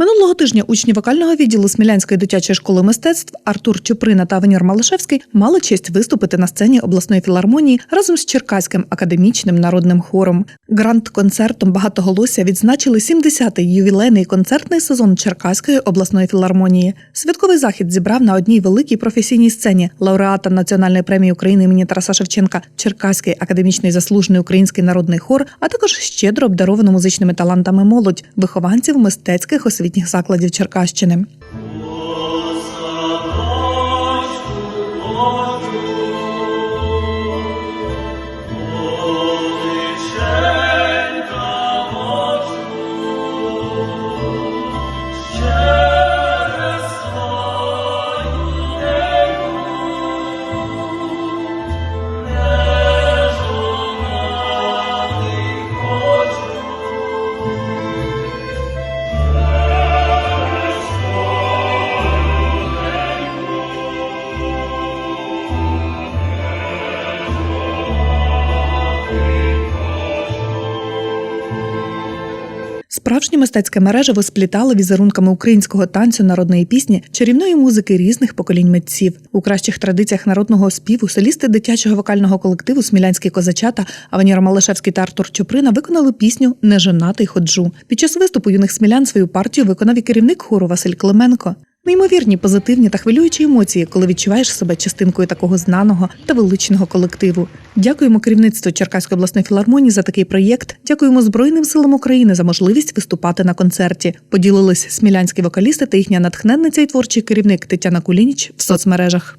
Минулого тижня учні вокального відділу Смілянської дитячої школи мистецтв Артур Чуприна та Авенір Малишевський мали честь виступити на сцені обласної філармонії разом з Черкаським академічним народним хором. Гранд-концертом багатоголосся відзначили 70-й ювілейний концертний сезон Черкаської обласної філармонії. Святковий захід зібрав на одній великій професійній сцені лауреата Національної премії України імені Тараса Шевченка, Черкаський академічний заслужений український народний хор, а також щедро обдаровану музичними талантами молодь, вихованців мистецьких освітніх закладів Черкащини. Справжнє мистецьке мережево сплітало візерунками українського танцю, народної пісні, чарівної музики різних поколінь митців. У кращих традиціях народного співу солісти дитячого вокального колективу Смілянські козачата Аваніра Малишевський та Артур Чуприна виконали пісню Неженатий ходжу. Під час виступу юних смілян свою партію виконав і керівник хору Василь Клименко. Неймовірні позитивні та хвилюючі емоції, коли відчуваєш себе частинкою такого знаного та величного колективу. Дякуємо керівництву Черкаської обласної філармонії за такий проєкт. Дякуємо Збройним силам України за можливість виступати на концерті. Поділились смілянські вокалісти та їхня натхненниця і творчий керівник Тетяна Кулініч в соцмережах.